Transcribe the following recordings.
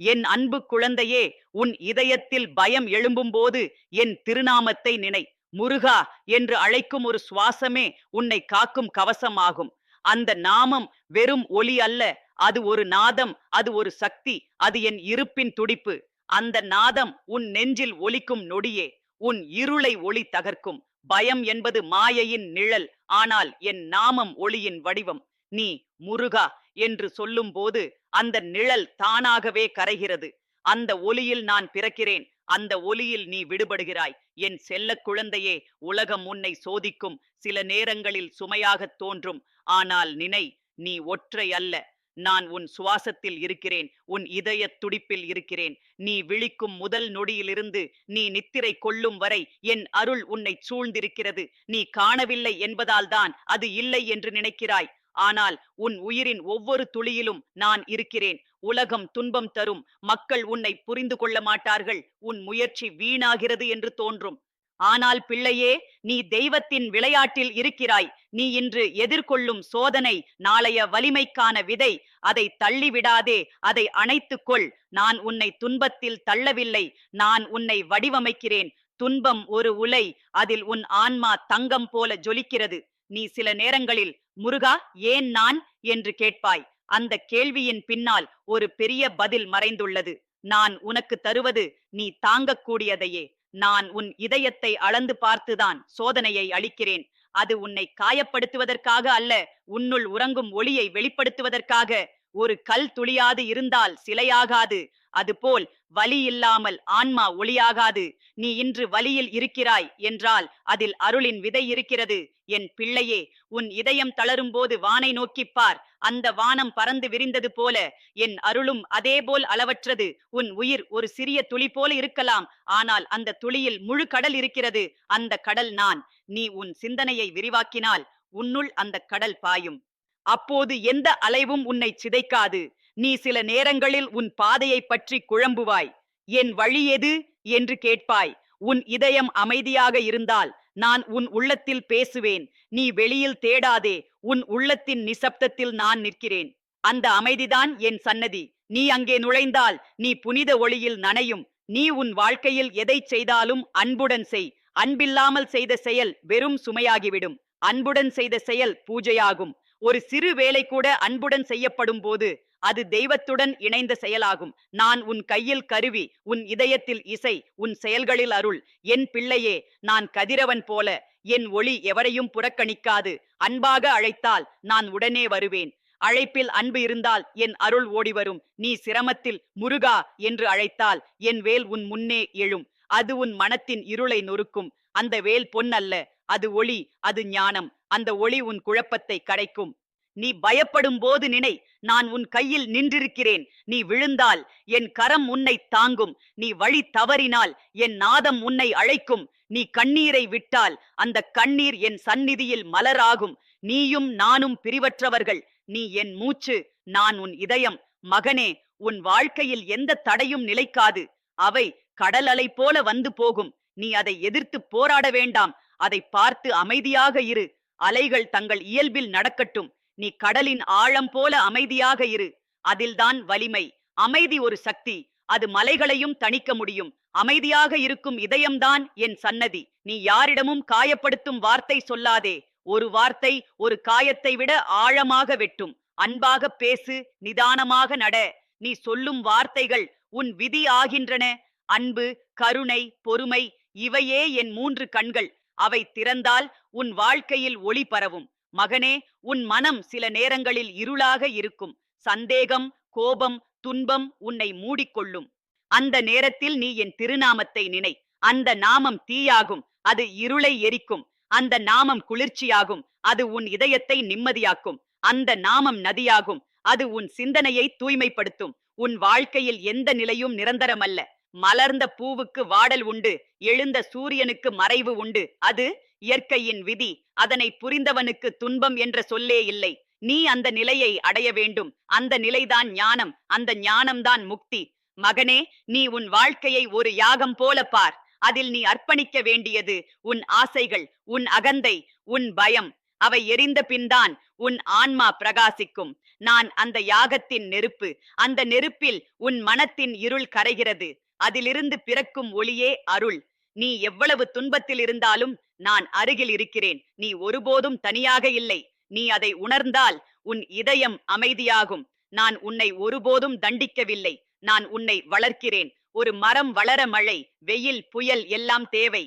என் அன்பு குழந்தையே உன் இதயத்தில் பயம் எழும்பும்போது என் திருநாமத்தை நினை. முருகா என்று அழைக்கும் ஒரு சுவாசமே உன்னை காக்கும் கவசமாகும். அந்த நாமம் வெறும் ஒலி அல்ல அது ஒரு நாதம் அது ஒரு சக்தி அது என் இருப்பின் துடிப்பு. அந்த நாதம் உன் நெஞ்சில் ஒலிக்கும் நொடியே உன் இருளை ஒளி தகர்க்கும். பயம் என்பது மாயையின் நிழல் ஆனால் என் நாமம் ஒளியின் வடிவம். நீ முருகா என்று சொல்லும்போது அந்த நிழல் தானாகவே கரைகிறது. அந்த ஒலியில் நான் பிறக்கிறேன். அந்த ஒலியில் நீ விடுபடுகிறாய். என் செல்ல குழந்தையே உலகம் உன்னை சோதிக்கும். சில நேரங்களில் சுமையாகத் தோன்றும். ஆனால் நினை நீ ஒற்றை அல்ல. நான் உன் சுவாசத்தில் இருக்கிறேன். உன் இதய துடிப்பில் இருக்கிறேன். நீ விழிக்கும் முதல் நொடியிலிருந்து நீ நித்திரை கொள்ளும் வரை என் அருள் உன்னை சூழ்ந்திருக்கிறது. நீ காணவில்லை என்பதால்தான் அது இல்லை என்று நினைக்கிறாய். ஆனால் உன் உயிரின் ஒவ்வொரு துளியிலும் நான் இருக்கிறேன். உலகம் துன்பம் தரும். மக்கள் உன்னை புரிந்து கொள்ள மாட்டார்கள். உன் முயற்சி வீணாகிறது என்று தோன்றும். ஆனால் பிள்ளையே நீ தெய்வத்தின் விளையாட்டில் இருக்கிறாய். நீ இன்று எதிர்கொள்ளும் சோதனை நாளைய வலிமைக்கான விதை அதை தள்ளிவிடாதே. அதை அணைத்துக் கொள் நான் உன்னை துன்பத்தில் தள்ளவில்லை. நான் உன்னை வடிவமைக்கிறேன். துன்பம் ஒரு உலை. அதில் உன் ஆன்மா தங்கம் போல ஜொலிக்கிறது. நீ சில நேரங்களில் முருகா ஏன் நான்? என்று கேட்பாய். அந்த கேள்வியின் பின்னால் ஒரு பெரிய பதில் மறைந்துள்ளது. நான் உனக்கு தருவது நீ தாங்கக்கூடியதையே நான் உன் இதயத்தை அளந்து பார்த்துதான் சோதனையை அளிக்கிறேன். அது உன்னை காயப்படுத்துவதற்காக அல்ல உன்னுள் உறங்கும் ஒளியை வெளிப்படுத்துவதற்காக. ஒரு கல் துளியாது இருந்தால் சிலையாகாது. அதுபோல் வலி இல்லாமல் ஆன்மா ஒளியாகாது. நீ இன்று வலியில் இருக்கிறாய் என்றால் அதில் அருளின் விதை இருக்கிறது. என் பிள்ளையே உன் இதயம் தளரும் போது வானை நோக்கிப்பார் அந்த வானம் பறந்து விரிந்தது போல என் அருளும் அதேபோல் அளவற்றது. உன் உயிர் ஒரு சிறிய துளி போல இருக்கலாம். ஆனால் அந்த துளியில் முழு கடல் இருக்கிறது. அந்த கடல் நான். நீ உன் சிந்தனையை விரிவாக்கினால் உன்னுள் அந்த கடல் பாயும். அப்போது எந்த அலைவும் உன்னை சிதைக்காது. நீ சில நேரங்களில் உன் பாதையை பற்றி குழம்புவாய். என் வழி எது? என்று கேட்பாய். உன் இதயம் அமைதியாக இருந்தால் நான் உன் உள்ளத்தில் பேசுவேன். நீ வெளியில் தேடாதே. உன் உள்ளத்தின் நிசப்தத்தில் நான் நிற்கிறேன். அந்த அமைதிதான் என் சன்னதி. நீ அங்கே நுழைந்தால் நீ புனித ஒளியில் நனையும். நீ உன் வாழ்க்கையில் எதை செய்தாலும் அன்புடன் செய். அன்பில்லாமல் செய்த செயல் வெறும் சுமையாகிவிடும். அன்புடன் செய்த செயல் பூஜையாகும். ஒரு சிறு வேலை கூட அன்புடன் செய்யப்படும் போது அது தெய்வத்துடன் இணைந்த செயலாகும். நான் உன் கையில் கருவி உன் இதயத்தில் இசை உன் செயல்களில் அருள். என் பிள்ளையே நான் கதிரவன் போல. என் ஒளி எவரையும் புறக்கணிக்காது. அன்பாக அழைத்தால் நான் உடனே வருவேன். அழைப்பில் அன்பு இருந்தால் என் அருள் ஓடி வரும். நீ சிரமத்தில் முருகா என்று அழைத்தால் என் வேல் உன் முன்னே எழும். அது உன் மனத்தின் இருளை நொறுக்கும். அந்த வேல் பொன் அல்ல அது ஒளி அது ஞானம். அந்த ஒளி உன் குழப்பத்தை கடைக்கும் நீ பயப்படும் போது நினை நான் உன் கையில் நின்றிருக்கிறேன். நீ விழுந்தால் என் கரம் உன்னை தாங்கும். நீ வழி தவறினால் என் நாதம் உன்னை அழைக்கும். நீ கண்ணீரை விட்டால் அந்த கண்ணீர் என் சந்நிதியில் மலராகும். நீயும் நானும் பிரிவற்றவர்கள். நீ என் மூச்சு நான் உன் இதயம். மகனே உன் வாழ்க்கையில் எந்த தடையும் நிலைக்காது. அவை கடல் அலை போல வந்து போகும். நீ அதை எதிர்த்து போராட வேண்டாம். அதை பார்த்து அமைதியாக இரு. அலைகள் தங்கள் இயல்பில் நடக்கட்டும். நீ கடலின் ஆழம் போல அமைதியாக இரு. அதில்தான் வலிமை. அமைதி ஒரு சக்தி. அது மலைகளையும் தணிக்க முடியும். அமைதியாக இருக்கும் இதயம்தான் என் சன்னதி. நீ யாரிடமும் காயப்படுத்தும் வார்த்தை சொல்லாதே. ஒரு வார்த்தை ஒரு காயத்தை விட ஆழமாக வெட்டும். அன்பாக பேசு நிதானமாக நட. நீ சொல்லும் வார்த்தைகள் உன் விதி ஆகின்றன. அன்பு கருணை பொறுமை இவையே என் மூன்று கண்கள். அவை திறந்தால் உன் வாழ்க்கையில் ஒளி பரவும். மகனே உன் மனம் சில நேரங்களில் இருளாக இருக்கும். சந்தேகம் கோபம் துன்பம் உன்னை மூடிக்கொள்ளும். அந்த நேரத்தில் நீ என் திருநாமத்தை நினை. அந்த நாமம் தீயாகும் அது இருளை எரிக்கும். அந்த நாமம் குளிர்ச்சியாகும் அது உன் இதயத்தை நிம்மதியாக்கும். அந்த நாமம் நதியாகும் அது உன் சிந்தனையை தூய்மைப்படுத்தும். உன் வாழ்க்கையில் எந்த நிலையும் நிரந்தரமல்ல. மலர்ந்த பூவுக்கு வாடல் உண்டு எழுந்த சூரியனுக்கு மறைவு உண்டு. அது இயற்கையின் விதி அதனை புரிந்தவனுக்கு துன்பம் என்ற சொல்லே இல்லை. நீ அந்த நிலையை அடைய வேண்டும். அந்த நிலைதான் ஞானம் அந்த ஞானம்தான் முக்தி. மகனே நீ உன் வாழ்க்கையை ஒரு யாகம் போல பார். அதில் நீ அர்ப்பணிக்க வேண்டியது உன் ஆசைகள் உன் அகந்தை உன் பயம். அவை எரிந்த பின்தான் உன் ஆன்மா பிரகாசிக்கும். நான் அந்த யாகத்தின் நெருப்பு. அந்த நெருப்பில் உன் மனத்தின் இருள் கரைகிறது. அதிலிருந்து பிறக்கும் ஒளியே அருள். நீ எவ்வளவு துன்பத்தில் இருந்தாலும் நான் அருகில் இருக்கிறேன். நீ ஒருபோதும் தனியாக இல்லை. நீ அதை உணர்ந்தால் உன் இதயம் அமைதியாகும். நான் உன்னை ஒருபோதும் தண்டிக்கவில்லை. நான் உன்னை வளர்க்கிறேன். ஒரு மரம் வளர மழை வெயில் புயல் எல்லாம் தேவை.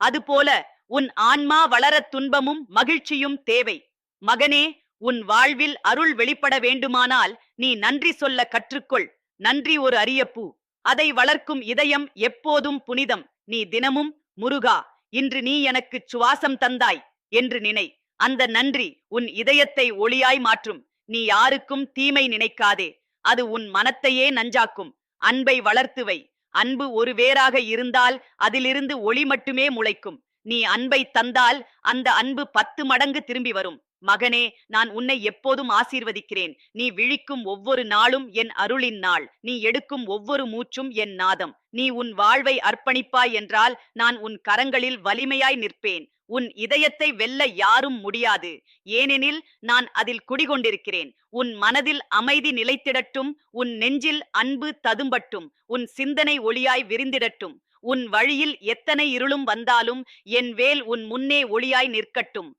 அதுபோல உன் ஆன்மா வளர துன்பமும் மகிழ்ச்சியும் தேவை. மகனே உன் வாழ்வில் அருள் வெளிப்பட வேண்டுமானால் நீ நன்றி சொல்ல கற்றுக்கொள். நன்றி ஒரு அரியப்பூ. அதை வளர்க்கும் இதயம் எப்போதும் புனிதம். நீ தினமும் முருகா இன்று நீ எனக்கு சுவாசம் தந்தாய் என்று நினை. அந்த நன்றி உன் இதயத்தை ஒளியாய் மாற்றும். நீ யாருக்கும் தீமை நினைக்காதே. அது உன் மனத்தையே நஞ்சாக்கும். அன்பை வளர்த்துவை அன்பு ஒரு வேராக இருந்தால் அதிலிருந்து ஒளி மட்டுமே முளைக்கும். நீ அன்பை தந்தால் அந்த அன்பு பத்து மடங்கு திரும்பி வரும். மகனே நான் உன்னை எப்போதும் ஆசீர்வதிக்கிறேன். நீ விழிக்கும் ஒவ்வொரு நாளும் என் அருளின் நாள். நீ எடுக்கும் ஒவ்வொரு மூச்சும் என் நாதம். நீ உன் வாழ்வை அர்ப்பணிப்பாய் என்றால் நான் உன் கரங்களில் வலிமையாய் நிற்பேன். உன் இதயத்தை வெல்ல யாரும் முடியாது. ஏனெனில் நான் அதில் குடிகொண்டிருக்கிறேன். உன் மனதில் அமைதி நிலைத்திடட்டும். உன் நெஞ்சில் அன்பு ததும்பட்டும். உன் சிந்தனை ஒளியாய் விரிந்திடட்டும். உன் வழியில் எத்தனை இருளும் வந்தாலும் என் வேல் உன் முன்னே ஒளியாய் நிற்கட்டும்.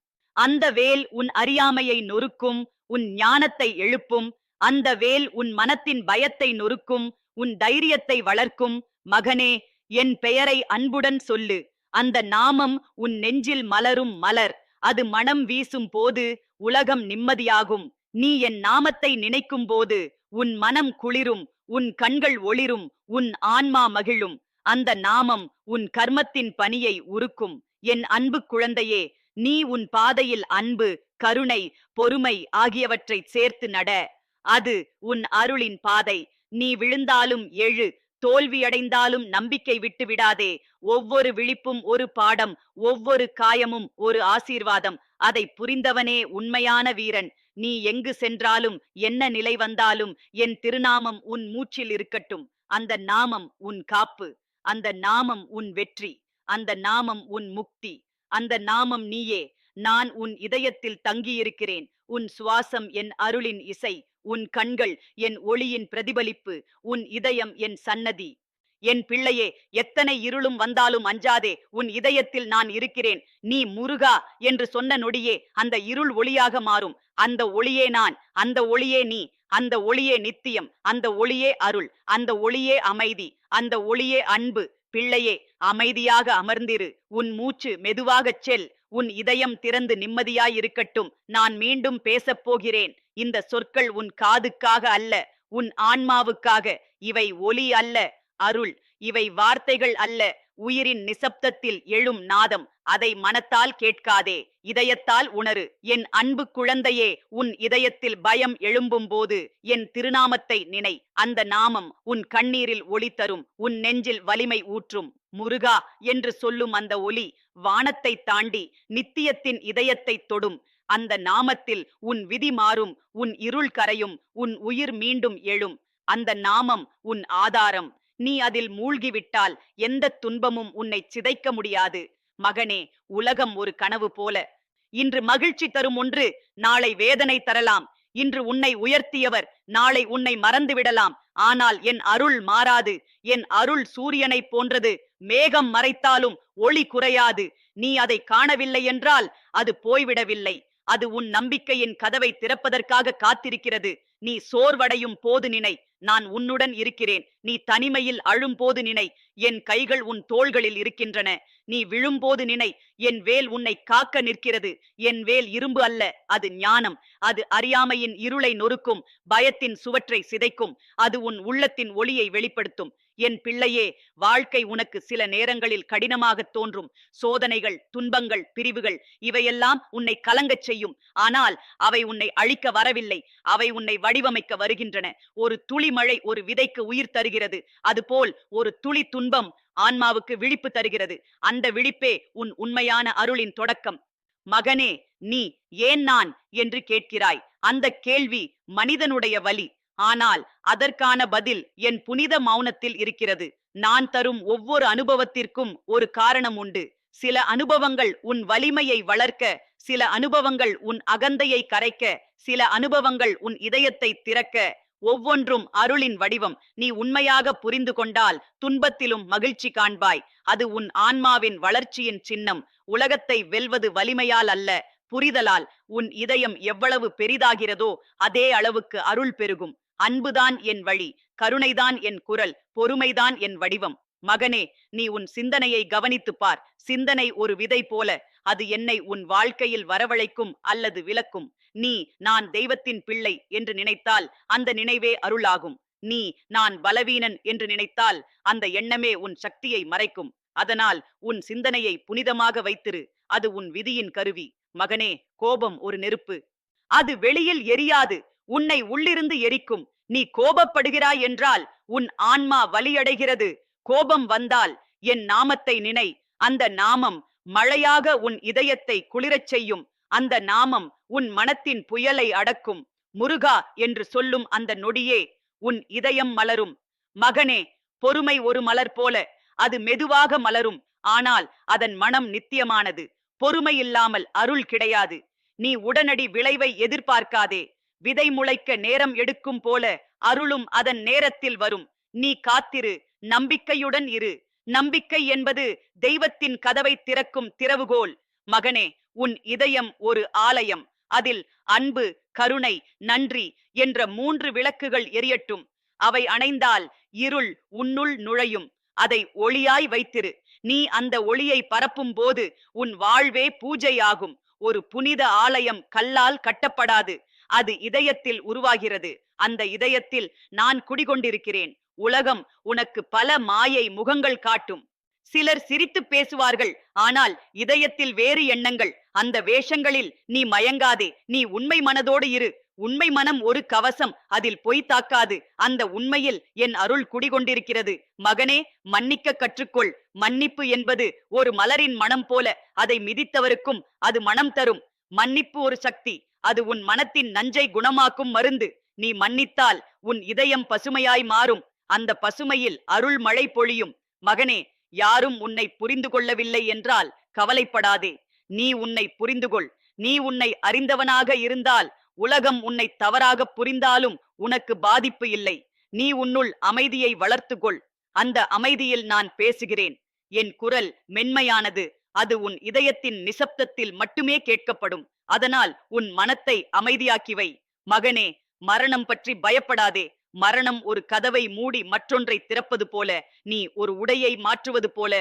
அந்த வேல் உன் அறியாமையை நொறுக்கும் உன் ஞானத்தை எழுப்பும். அந்த வேல் உன் மனத்தின் பயத்தை நொறுக்கும் உன் தைரியத்தை வளர்க்கும். மகனே என் பெயரை அன்புடன் சொல்லு. அந்த நாமம் உன் நெஞ்சில் மலரும் மலர். அது மனம் வீசும் போது உலகம் நிம்மதியாகும். நீ என் நாமத்தை நினைக்கும் போது உன் மனம் குளிரும் உன் கண்கள் ஒளிரும் உன் ஆன்மா மகிழும். அந்த நாமம் உன் கர்மத்தின் பணியை உருக்கும். என் அன்பு குழந்தையே நீ உன் பாதையில் அன்பு கருணை பொறுமை ஆகியவற்றை சேர்த்து நட. அது உன் அருளின் பாதை. நீ விழுந்தாலும் எழு. தோல்வியடைந்தாலும் நம்பிக்கை விட்டு விடாதே. ஒவ்வொரு விழிப்பும் ஒரு பாடம் ஒவ்வொரு காயமும் ஒரு ஆசீர்வாதம். அதை புரிந்தவனே உண்மையான வீரன். நீ எங்கு சென்றாலும் என்ன நிலை வந்தாலும் என் திருநாமம் உன் மூச்சில் இருக்கட்டும். அந்த நாமம் உன் காப்பு. அந்த நாமம் உன் வெற்றி. அந்த நாமம் உன் முக்தி. அந்த நாமம் நீயே நான் உன் இதயத்தில் தங்கியிருக்கிறேன். உன் சுவாசம் என் அருளின் இசை உன் கண்கள் என் ஒளியின் பிரதிபலிப்பு உன் இதயம் என் சன்னதி. என் பிள்ளையே எத்தனை இருளும் வந்தாலும் அஞ்சாதே உன் இதயத்தில் நான் இருக்கிறேன். நீ முருகா என்று சொன்ன நொடியே அந்த இருள் ஒளியாக மாறும். அந்த ஒளியே நான் அந்த ஒளியே நீ அந்த ஒளியே நித்தியம் அந்த ஒளியே அருள் அந்த ஒளியே அமைதி அந்த ஒளியே அன்பு பிள்ளையே அமைதியாக அமர்ந்திரு. உன் மூச்சு மெதுவாகச் செல். உன் இதயம் திறந்து நிம்மதியாய் இருக்கட்டும் நான் மீண்டும் பேசப் போகிறேன். இந்த சொற்கள் உன் காதுக்காக அல்ல உன் ஆன்மாவுக்காக. இவை ஒலி அல்ல அருள். இவை வார்த்தைகள் அல்ல உயிரின் நிசப்தத்தில் எழும் நாதம் அதை மனத்தால் கேட்காதே இதயத்தால் உணரு. என் அன்பு குழந்தையே உன் இதயத்தில் பயம் எழும்பும் போது என் திருநாமத்தை நினை. அந்த நாமம் உன் கண்ணீரில் ஒளி தரும் உன் நெஞ்சில் வலிமை ஊற்றும். முருகா என்று சொல்லும் அந்த ஒலி வானத்தை தாண்டி நித்தியத்தின் இதயத்தை தொடும். அந்த நாமத்தில் உன் விதி மாறும் உன் இருள் கரையும் உன் உயிர் மீண்டும் எழும். அந்த நாமம் உன் ஆதாரம். நீ அதில் மூழ்கிவிட்டால் எந்த துன்பமும் உன்னை சிதைக்க முடியாது. மகனே உலகம் ஒரு கனவு போல. இன்று மகிழ்ச்சி தரும் ஒன்று நாளை வேதனை தரலாம். இன்று உன்னை உயர்த்தியவர் நாளை உன்னை மறந்து விடலாம் ஆனால் என் அருள் மாறாது. என் அருள் சூரியனைப் போன்றது. மேகம் மறைத்தாலும் ஒளி குறையாது. நீ அதை காணவில்லை என்றால் அது போய்விடவில்லை. அது உன் நம்பிக்கையின் கதவை திறப்பதற்காக காத்திருக்கிறது. நீ சோர்வடையும் போது நினை நான் உன்னுடன் இருக்கிறேன். நீ தனிமையில் அழும் போது நினை என் கைகள் உன் தோள்களில் இருக்கின்றன. நீ விழும்போது நினை என் வேல் உன்னை காக்க நிற்கிறது. என் வேல் இரும்பு அல்ல அது ஞானம். அது அறியாமையின் இருளை நொறுக்கும் பயத்தின் சுவற்றை சிதைக்கும். அது உன் உள்ளத்தின் ஒளியை வெளிப்படுத்தும். என் பிள்ளையே வாழ்க்கை உனக்கு சில நேரங்களில் கடினமாக தோன்றும். சோதனைகள் துன்பங்கள் பிரிவுகள் இவையெல்லாம் உன்னை கலங்கச் செய்யும். ஆனால் அவை உன்னை அழிக்க வரவில்லை. அவை உன்னை வடிவமைக்க வருகின்றன. ஒரு துளி மழை ஒரு விதைக்கு உயிர் தருகிறது. அதுபோல் ஒரு துளி துன்பம் ஆன்மாவுக்கு விழிப்பு தருகிறது. அந்த விழிப்பே உன் உண்மையான அருளின் தொடக்கம். மகனே நீ ஏன் நான் என்று கேட்கிறாய்? அந்த கேள்வி மனிதனுடைய வலி. ஆனால் அதற்கான பதில் என் புனித மௌனத்தில் இருக்கிறது. நான் தரும் ஒவ்வொரு அனுபவத்திற்கும் ஒரு காரணம் உண்டு. சில அனுபவங்கள் உன் வலிமையை வளர்க்க சில அனுபவங்கள் உன் அகந்தையை கரைக்க சில அனுபவங்கள் உன் இதயத்தை திறக்க ஒவ்வொன்றும் அருளின் வடிவம். நீ உண்மையாக புரிந்து கொண்டால் துன்பத்திலும் மகிழ்ச்சி காண்பாய். அது உன் ஆன்மாவின் வளர்ச்சியின் சின்னம். உலகத்தை வெல்வது வலிமையால் அல்ல புரிதலால். உன் இதயம் எவ்வளவு பெரிதாகிறதோ அதே அளவுக்கு அருள் பெருகும். அன்புதான் என் வழி கருணைதான் என் குரல் பொறுமைதான் என் வடிவம். மகனே நீ உன் சிந்தனையை கவனித்துப் பார். சிந்தனை ஒரு விதை போல அது என்னை உன் வாழ்க்கையில் வரவழைக்கும் அல்லது விலக்கும் நீ நான் தெய்வத்தின் பிள்ளை என்று நினைத்தால் அந்த நினைவே அருளாகும். நீ நான் பலவீனன் என்று நினைத்தால் அந்த எண்ணமே உன் சக்தியை மறைக்கும். அதனால் உன் சிந்தனையை புனிதமாக வைத்திரு. அது உன் விதியின் கருவி. மகனே கோபம் ஒரு நெருப்பு. அது வெளியில் எரியாது. உன்னை உள்ளிருந்து எரிக்கும். நீ கோபப்படுகிறாய் என்றால் உன் ஆன்மா வலியடைகிறது. கோபம் வந்தால் என் நாமத்தை நினை. அந்த நாமம் மழையாக உன் இதயத்தை குளிரச் செய்யும். அந்த நாமம் உன் மனத்தின் புயலை அடக்கும். முருகா என்று சொல்லும் அந்த நொடியே உன் இதயம் மலரும். மகனே பொறுமை ஒரு மலர் போல. அது மெதுவாக மலரும். ஆனால் அதன் மனம் நித்தியமானது. பொறுமை இல்லாமல் அருள் கிடையாது. நீ உடனடி விளைவை எதிர்பார்க்காதே. விதை முளைக்க நேரம் எடுக்கும் போல அருளும் அதன் நேரத்தில் வரும். நீ காத்திரு நம்பிக்கையுடன் இரு. நம்பிக்கை என்பது தெய்வத்தின் கதவை திறக்கும் திறவுகோல். மகனே உன் இதயம் ஒரு ஆலயம். அதில் அன்பு கருணை நன்றி என்ற மூன்று விளக்குகள் எரியட்டும். அவை அணைந்தால் இருள் உன்னுள் நுழையும். அதை ஒளியாய் வைத்திரு. நீ அந்த ஒளியை பரப்பும் போது உன் வாழ்வே பூஜையாகும். ஒரு புனித ஆலயம் கல்லால் கட்டப்படாது. அது இதயத்தில் உருவாகிறது. அந்த இதயத்தில் நான் குடிகொண்டிருக்கிறேன். உலகம் உனக்கு பல மாயை முகங்கள் காட்டும். சிலர் சிரித்து பேசுவார்கள் ஆனால் இதயத்தில் வேறு எண்ணங்கள். அந்த வேஷங்களில் நீ மயங்காதே. நீ உண்மை மனதோடு இரு. உண்மை மனம் ஒரு கவசம். அதில் பொய் தாக்காது. அந்த உண்மையில் என் அருள் குடிகொண்டிருக்கிறது. மகனே மன்னிக்க கற்றுக்கொள். மன்னிப்பு என்பது ஒரு மலரின் மனம் போல. அதை மிதித்தவருக்கும் அது மனம் தரும். மன்னிப்பு ஒரு சக்தி. அது உன் மனத்தின் நஞ்சை குணமாக்கும் மருந்து. நீ மன்னித்தால் உன் இதயம் பசுமையாய் மாறும். அந்த பசுமையில் அருள் மழை பொழியும். மகனே யாரும் உன்னை புரிந்து கொள்ளவில்லை என்றால் கவலைப்படாதே. நீ உன்னை புரிந்து கொள். நீ உன்னை அறிந்தவனாக இருந்தால் உலகம் உன்னை தவறாக புரிந்தாலும் உனக்கு பாதிப்பு இல்லை. நீ உன்னுள் அமைதியை வளர்த்துக்கொள் அந்த அமைதியில் நான் பேசுகிறேன். என் குரல் மென்மையானது. அது உன் இதயத்தின் நிசப்தத்தில் மட்டுமே கேட்கப்படும். அதனால் உன் மனத்தை அமைதியாக்கி வை மகனே மரணம் பற்றி பயப்படாதே. மரணம் ஒரு கதவை மூடி மற்றொன்றை திறப்பது போல. நீ ஒரு உடையை மாற்றுவது போல.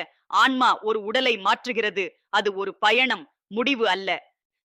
ஆன்மா ஒரு உடலை மாற்றுகிறது. அது ஒரு பயணம் முடிவு அல்ல.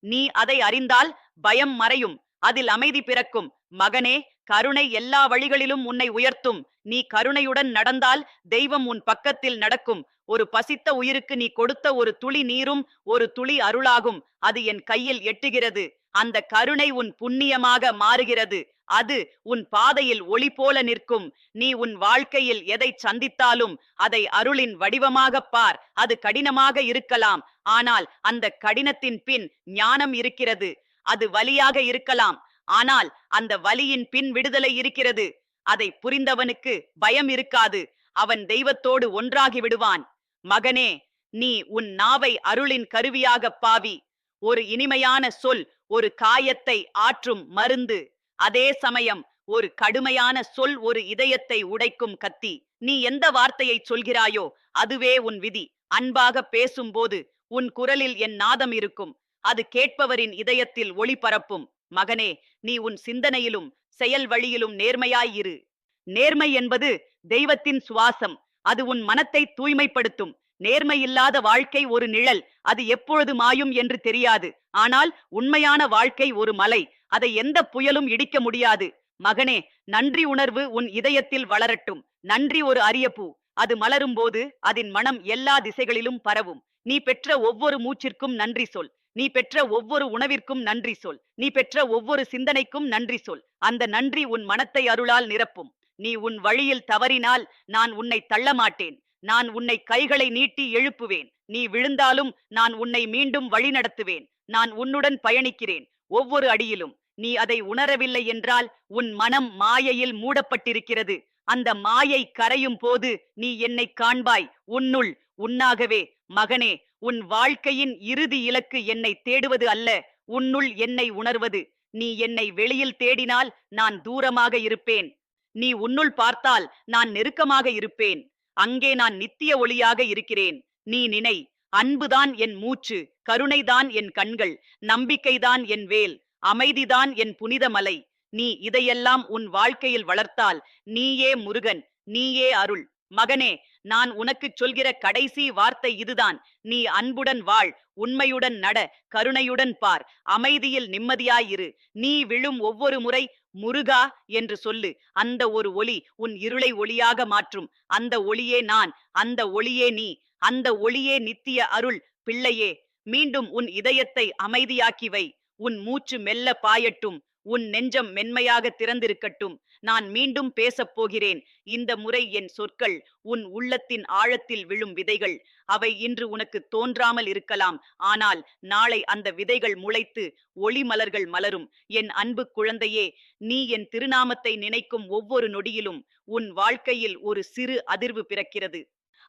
நீ அதை அறிந்தால் பயம் மறையும். அதில் அமைதி பிறக்கும். மகனே கருணை எல்லா வழிகளிலும் உன்னை உயர்த்தும். நீ கருணையுடன் நடந்தால் தெய்வம் உன் பக்கத்தில் நடக்கும். ஒரு பசித்த உயிருக்கு நீ கொடுத்த ஒரு துளி நீரும் ஒரு துளி அருளாகும். அது என் கையில் எட்டுகிறது. அந்த கருணை உன் புண்ணியமாக மாறுகிறது. அது உன் பாதையில் ஒளி போல நிற்கும். நீ உன் வாழ்க்கையில் எதை சந்தித்தாலும் அதை அருளின் வடிவமாகப் பார். அது கடினமாக இருக்கலாம். ஆனால் அந்த கடினத்தின் பின் ஞானம் இருக்கிறது. அது வலியாக இருக்கலாம். ஆனால் அந்த வலியின் பின் விடுதலை இருக்கிறது. அதை புரிந்தவனுக்கு பயம் இருக்காது. அவன் தெய்வத்தோடு ஒன்றாகி விடுவான். மகனே நீ உன் நாவை அருளின் கருவியாகப் பாவி. ஒரு இனிமையான சொல் ஒரு காயத்தை ஆற்றும் மருந்து. அதே சமயம் ஒரு கடுமையான சொல் ஒரு இதயத்தை உடைக்கும் கத்தி. நீ எந்த வார்த்தையை சொல்கிறாயோ அதுவே உன் விதி. அன்பாக பேசும்போது உன் குரலில் என் நாதம் இருக்கும். அது கேட்பவரின் இதயத்தில் ஒளி பரப்பும். மகனே நீ உன் சிந்தனையிலும் செயல் வழியிலும் நேர்மையாயிரு நேர்மை என்பது தெய்வத்தின் சுவாசம். அது உன் மனத்தை தூய்மைப்படுத்தும். நேர்மையில்லாத வாழ்க்கை ஒரு நிழல். அது எப்பொழுது மாயும் என்று தெரியாது. ஆனால் உண்மையான வாழ்க்கை ஒரு மலை. அதை எந்த புயலும் இடிக்க முடியாது. மகனே நன்றி உணர்வு உன் இதயத்தில் வளரட்டும். நன்றி ஒரு அரிய பூ. அது மலரும் போது அதன் மனம் எல்லா திசைகளிலும் பரவும். நீ பெற்ற ஒவ்வொரு மூச்சிற்கும் நன்றி சொல். நீ பெற்ற ஒவ்வொரு உணவிற்கும் நன்றி சொல். நீ பெற்ற ஒவ்வொரு சிந்தனைக்கும் நன்றி சொல். அந்த நன்றி உன் மனத்தை அருளால் நிரப்பும். நீ உன் வழியில் தவறினால் நான் உன்னை தள்ள மாட்டேன் நான் உன்னை கைகளை நீட்டி எழுப்புவேன். நீ விழுந்தாலும் நான் உன்னை மீண்டும் வழிநடத்துவேன். நான் உன்னுடன் பயணிக்கிறேன். ஒவ்வொரு அடியிலும். நீ அதை உணரவில்லை என்றால் உன் மனம் மாயையில் மூடப்பட்டிருக்கிறது. அந்த மாயை கரையும் போது நீ என்னை காண்பாய். உன்னுள் உன்னாகவே மகனே உன் வாழ்க்கையின் இறுதி இலக்கு என்னை தேடுவது அல்ல உன்னுள் என்னை உணர்வது. நீ என்னை வெளியில் தேடினால் நான் தூரமாக இருப்பேன். நீ உன்னுள் பார்த்தால் நான் நெருக்கமாக இருப்பேன். அங்கே நான் நித்திய ஒளியாக இருக்கிறேன். நீ நினை அன்புதான் என் மூச்சு கருணைதான் என் கண்கள் நம்பிக்கைதான் என் வேல் அமைதிதான் என் புனித மலை. நீ இதையெல்லாம் உன் வாழ்க்கையில் வளர்த்தால் நீயே முருகன் நீயே அருள். மகனே நான் உனக்குச் சொல்கிற கடைசி வார்த்தை இதுதான். நீ அன்புடன் வாழ் உண்மையுடன் நட கருணையுடன் பார் அமைதியில் நிம்மதியாயிரு. நீ விழும் ஒவ்வொரு முறை முருகா என்று சொல்லு. அந்த ஒரு ஒளி உன் இருளை ஒளியாக மாற்றும். அந்த ஒளியே நான் அந்த ஒளியே நீ அந்த ஒளியே நித்திய அருள் பிள்ளையே. மீண்டும் உன் இதயத்தை அமைதியாக்கி வை. உன் மூச்சு மெல்ல பாயட்டும். உன் நெஞ்சம் மென்மையாக திறந்திருக்கட்டும். நான் மீண்டும் பேசப் போகிறேன் இந்த முறை என் சொற்கள் உன் உள்ளத்தின் ஆழத்தில் விழும் விதைகள். அவை இன்று உனக்கு தோன்றாமல் இருக்கலாம். ஆனால் நாளை அந்த விதைகள் முளைத்து ஒளி மலர்கள் மலரும். என் அன்பு குழந்தையே நீ என் திருநாமத்தை நினைக்கும் ஒவ்வொரு நொடியிலும் உன் வாழ்க்கையில் ஒரு சிறு அதிர்வு பிறக்கிறது.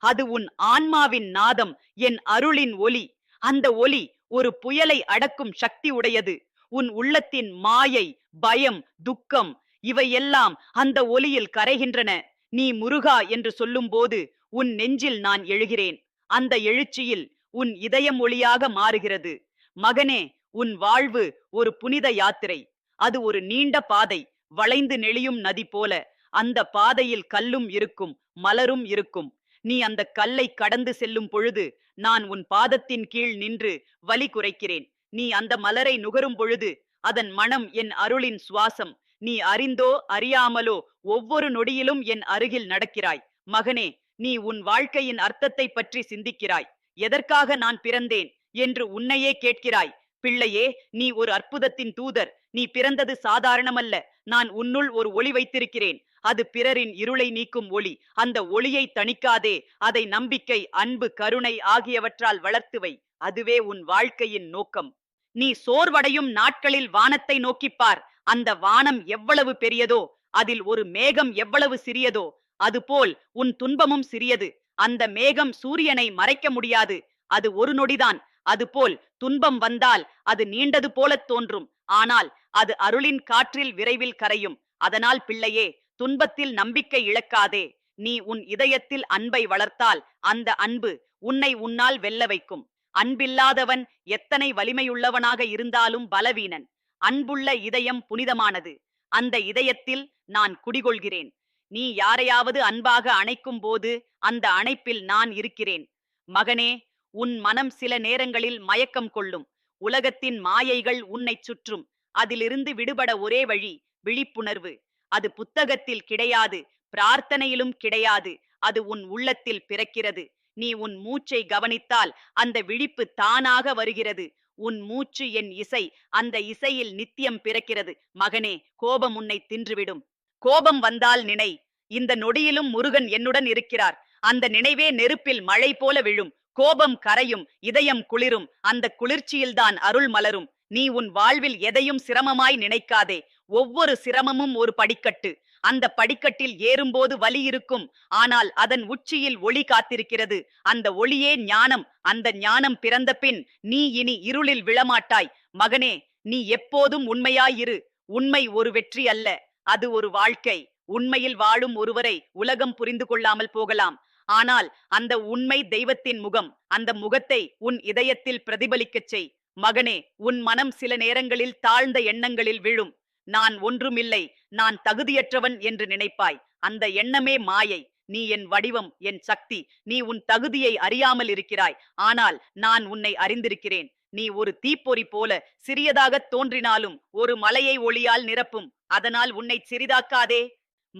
அது உன் ஆன்மாவின் நாதம் என் அருளின் ஒலி அந்த ஒலி ஒரு புயலை அடக்கும் சக்தி உடையது. உன் உள்ளத்தின் மாயை பயம் துக்கம் இவையெல்லாம் அந்த ஒலியில் கரைகின்றன. நீ முருகா என்று சொல்லும்போது உன் நெஞ்சில் நான் எழுகிறேன். அந்த எழுச்சியில் உன் இதயம் ஒளியாக மாறுகிறது. மகனே உன் வாழ்வு ஒரு புனித யாத்திரை. அது ஒரு நீண்ட பாதை. வளைந்து நெளியும் நதி போல. அந்த பாதையில் கல்லும் இருக்கும் மலரும் இருக்கும். நீ அந்த கல்லை கடந்து செல்லும் பொழுது நான் உன் பாதத்தின் கீழ் நின்று வலி குறைக்கிறேன். நீ அந்த மலரை நுகரும் பொழுது அதன் மனம் என் அருளின் சுவாசம். நீ அறிந்தோ அறியாமலோ ஒவ்வொரு நொடியிலும் என் அருகில் நடக்கிறாய். மகனே நீ உன் வாழ்க்கையின் அர்த்தத்தை பற்றி சிந்திக்கிறாய். எதற்காக நான் பிறந்தேன் என்று உன்னையே கேட்கிறாய். பிள்ளையே நீ ஒரு அற்புதத்தின் தூதர். நீ பிறந்தது சாதாரணமல்ல. நான் உன்னுள் ஒரு ஒளி வைத்திருக்கிறேன். அது பிறரின் இருளை நீக்கும் ஒளி. அந்த ஒளியை தணிக்காதே. அதை நம்பிக்கை அன்பு கருணை ஆகியவற்றால் வளர்த்துவை அதுவே உன் வாழ்க்கையின் நோக்கம். நீ சோர்வடையும் நாட்களில் வானத்தை நோக்கிப்பார் அந்த வானம் எவ்வளவு பெரியதோ அதில் ஒரு மேகம் எவ்வளவு சிறியதோ அதுபோல் உன் துன்பமும் சிறியது. அந்த மேகம் சூரியனை மறைக்க முடியாது. அது ஒரு நொடிதான். அதுபோல் துன்பம் வந்தால் அது நீண்டது போலத் தோன்றும். ஆனால் அது அருளின் காற்றில் விரைவில் கரையும். அதனால் பிள்ளையே துன்பத்தில் நம்பிக்கை இழக்காதே. நீ உன் இதயத்தில் அன்பை வளர்த்தால் அந்த அன்பு உன்னை உன்னால் வெல்ல வைக்கும். அன்பில்லாதவன் எத்தனை வலிமையுள்ளவனாக இருந்தாலும் பலவீனன். அன்புள்ள இதயம் புனிதமானது. அந்த இதயத்தில் நான் குடிகொள்கிறேன். நீ யாரையாவது அன்பாக அணைக்கும் போது அந்த அணைப்பில் நான் இருக்கிறேன். மகனே உன் மனம் சில நேரங்களில் மயக்கம் கொள்ளும். உலகத்தின் மாயைகள் உன்னைச் சுற்றும். அதிலிருந்து விடுபட ஒரே வழி விழிப்புணர்வு. அது புத்தகத்தில் கிடையாது பிரார்த்தனையிலும் கிடையாது. அது உன் உள்ளத்தில் பிறக்கிறது. நீ உன் மூச்சை கவனித்தால் அந்த விழிப்பு தானாக வருகிறது. உன் மூச்சு என் இசை. அந்த இசையில் நித்தியம் பிறக்கிறது. மகனே கோபம் உன்னை தின்றுவிடும். கோபம் வந்தால் நினை. இந்த நொடியிலும் முருகன் என்னுடன் இருக்கிறார். அந்த நினைவே நெருப்பில் மழை போல விழும். கோபம் கரையும் இதயம் குளிரும். அந்த குளிர்ச்சியில்தான் அருள் மலரும். நீ உன் வாழ்வில் எதையும் சிரமமாய் நினைக்காதே. ஒவ்வொரு சிரமமும் ஒரு படிக்கட்டு. அந்த படிக்கட்டில் ஏறும்போது வலி இருக்கும். ஆனால் அதன் உச்சியில் ஒளி காத்திருக்கிறது. அந்த ஒளியே ஞானம். அந்த ஞானம் பிறந்த பின் நீ இனி இருளில் விழமாட்டாய். மகனே நீ எப்போதும் உண்மையாயிரு. உண்மை ஒரு வெற்றி அல்ல. அது ஒரு வாழ்க்கை. உண்மையில் வாழும் ஒருவரை உலகம் புரிந்து கொள்ளாமல் போகலாம். ஆனால் அந்த உண்மை தெய்வத்தின் முகம். அந்த முகத்தை உன் இதயத்தில் பிரதிபலிக்கச் செய். மகனே உன் மனம் சில நேரங்களில் தாழ்ந்த எண்ணங்களில் விழும். நான் ஒன்றுமில்லை நான் தகுதியற்றவன் என்று நினைப்பாய். அந்த எண்ணமே மாயை. நீ என் வடிவம் என் சக்தி. நீ உன் தகுதியை அறியாமல் இருக்கிறாய். ஆனால் நான் உன்னை அறிந்திருக்கிறேன். நீ ஒரு தீப்பொறி போல சிறியதாகத் தோன்றினாலும் ஒரு மலையை ஒளியால் நிரப்பும். அதனால் உன்னை சிறிதாக்காதே.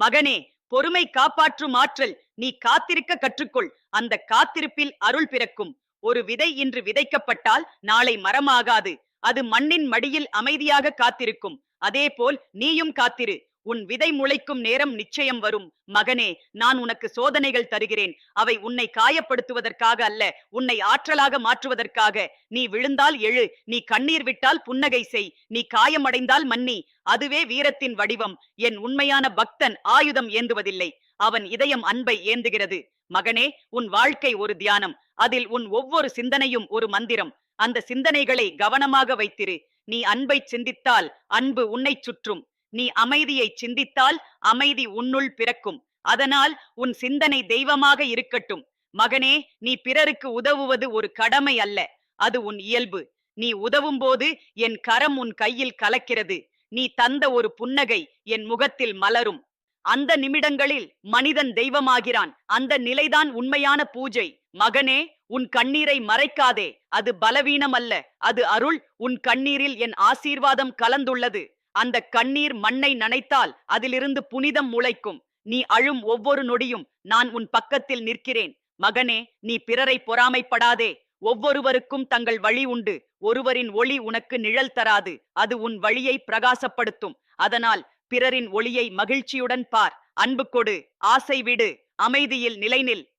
மகனே பொறுமை காப்பாற்றும் ஆற்றல் நீ காத்திருக்க கற்றுக்கொள். அந்த காத்திருப்பில் அருள் பிறக்கும். ஒரு விதை இன்று விதைக்கப்பட்டால் நாளை மரமாகாது. அது மண்ணின் மடியில் அமைதியாக காத்திருக்கும். அதேபோல் நீயும் காத்திரு. உன் விதை முளைக்கும் நேரம் நிச்சயம் வரும். மகனே நான் உனக்கு சோதனைகள் தருகிறேன். அவை உன்னை காயப்படுத்துவதற்காக அல்ல உன்னை ஆற்றலாக மாற்றுவதற்காக. நீ விழுந்தால் எழு நீ கண்ணீர் விட்டால் புன்னகை செய். நீ காயமடைந்தால் மன்னி அதுவே வீரத்தின் வடிவம். என் உண்மையான பக்தன் ஆயுதம் ஏந்துவதில்லை. அவன் இதயம் அன்பை ஏந்துகிறது. மகனே உன் வாழ்க்கை ஒரு தியானம். அதில் உன் ஒவ்வொரு சிந்தனையும் ஒரு மந்திரம். அந்த சிந்தனைகளை கவனமாக வைத்திரு. நீ அன்பை சிந்தித்தால் அன்பு உன்னை சுற்றும். நீ அமைதியை சிந்தித்தால் அமைதி உன்னுள் பிறக்கும். அதனால் உன் சிந்தனை தெய்வமாக இருக்கட்டும். மகனே நீ பிறருக்கு உதவுவது ஒரு கடமை அல்ல. அது உன் இயல்பு. நீ உதவும் போது என் கரம் உன் கையில் கலக்கிறது. நீ தந்த ஒரு புன்னகை என் முகத்தில் மலரும். அந்த நிமிடங்களில் மனிதன் தெய்வமாகிறான். அந்த நிலைதான் உண்மையான பூஜை. மகனே உன் கண்ணீரை மறைக்காதே. அது பலவீனம் அல்ல அது அருள். உன் கண்ணீரில் என் ஆசீர்வாதம் கலந்துள்ளது. அந்த கண்ணீர் மண்ணை நனைத்தால் அதிலிருந்து புனிதம் முளைக்கும். நீ அழும் ஒவ்வொரு நொடியும் நான் உன் பக்கத்தில் நிற்கிறேன். மகனே நீ பிறரை பொறாமைப்படாதே. ஒவ்வொருவருக்கும் தங்கள் வழி உண்டு. ஒருவரின் ஒளி உனக்கு நிழல் தராது. அது உன் வழியை பிரகாசப்படுத்தும். அதனால் பிறரின் ஒளியை மகிழ்ச்சியுடன் பார். அன்பு கொடு. ஆசை விடு. அமைதியில் நிலைநில்.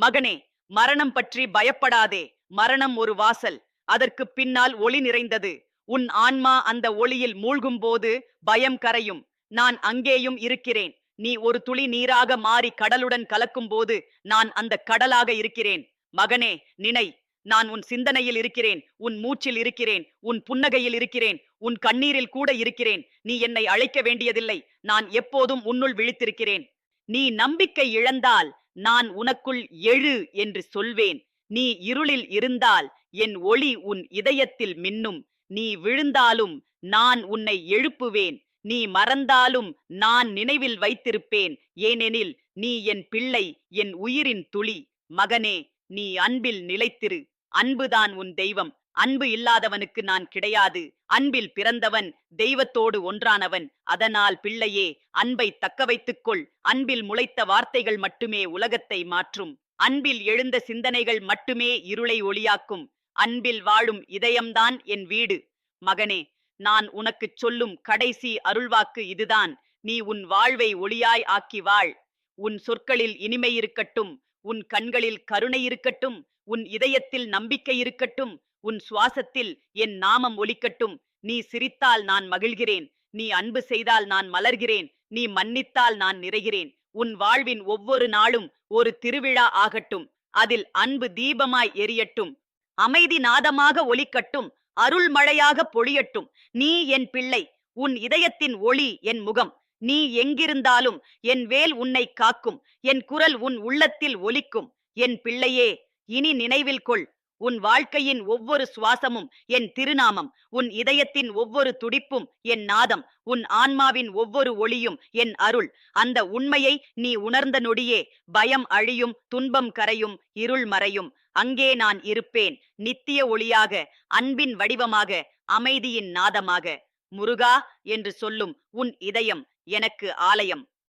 மகனே மரணம் பற்றி பயப்படாதே. மரணம் ஒரு வாசல். அதற்கு பின்னால் ஒளி நிறைந்தது. உன் ஆன்மா அந்த ஒளியில் மூழ்கும் போது பயம் கரையும். நான் அங்கேயும் இருக்கிறேன். நீ ஒரு துளி நீராக மாறி கடலுடன் கலக்கும் போது நான் அந்த கடலாக இருக்கிறேன். மகனே நினை. நான் உன் சிந்தனையில் இருக்கிறேன். உன் மூச்சில் இருக்கிறேன். உன் புன்னகையில் இருக்கிறேன். உன் கண்ணீரில் கூட இருக்கிறேன். நீ என்னை அழைக்க வேண்டியதில்லை. நான் எப்போதும் உன்னுள் விழித்திருக்கிறேன். நீ நம்பிக்கை இழந்தால் நான் உனக்குள் எழு என்று சொல்வேன். நீ இருளில் இருந்தால் என் ஒளி உன் இதயத்தில் மின்னும். நீ விழுந்தாலும் நான் உன்னை எழுப்புவேன். நீ மறந்தாலும் நான் நினைவில் வைத்திருப்பேன். ஏனெனில் நீ என் பிள்ளை என் உயிரின் துளி. மகனே நீ அன்பில் நிலைத்திரு. அன்புதான் உன் தெய்வம். அன்பு இல்லாதவனுக்கு நான் கிடையாது. அன்பில் பிறந்தவன் தெய்வத்தோடு ஒன்றானவன். அதனால் பிள்ளையே அன்பை தக்க வைத்துக்கொள். அன்பில் முளைத்த வார்த்தைகள் மட்டுமே உலகத்தை மாற்றும். அன்பில் எழுந்த சிந்தனைகள் மட்டுமே இருளை ஒளியாக்கும். அன்பில் வாழும் இதயம்தான் என் வீடு. மகனே நான் உனக்குச் சொல்லும் கடைசி அருள்வாக்கு இதுதான். நீ உன் வாழ்வை ஒளியாய் ஆக்கி வாழ். உன் சொற்களில் இனிமை இருக்கட்டும். உன் கண்களில் கருணை இருக்கட்டும். உன் இதயத்தில் நம்பிக்கை இருக்கட்டும். உன் சுவாசத்தில் என் நாமம் ஒலிக்கட்டும். நீ சிரித்தால் நான் மகிழ்கிறேன். நீ அன்பு செய்தால் நான் மலர்கிறேன். நீ மன்னித்தால் நான் நிறைகிறேன். உன் வாழ்வின் ஒவ்வொரு நாளும் ஒரு திருவிழா ஆகட்டும். அதில் அன்பு தீபமாய் எரியட்டும். அமைதி நாதமாக ஒலிக்கட்டும். அருள் மழையாக பொழியட்டும். நீ என் பிள்ளை. உன் இதயத்தின் ஒளி என் முகம். நீ எங்கிருந்தாலும் என் வேல் உன்னை காக்கும். என் குரல் உன் உள்ளத்தில் ஒலிக்கும். என் பிள்ளையே இனி நினைவில் கொள். உன் வாழ்க்கையின் ஒவ்வொரு சுவாசமும் என் திருநாமம். உன் இதயத்தின் ஒவ்வொரு துடிப்பும் என் நாதம். உன் ஆன்மாவின் ஒவ்வொரு ஒளியும் என் அருள். அந்த உண்மையை நீ உணர்ந்த நொடியே பயம் அழியும் துன்பம் கரையும் இருள் மறையும். அங்கே நான் இருப்பேன். நித்திய ஒளியாக அன்பின் வடிவமாக அமைதியின் நாதமாக. முருகா என்று சொல்லும் உன் இதயம் எனக்கு ஆலயம்.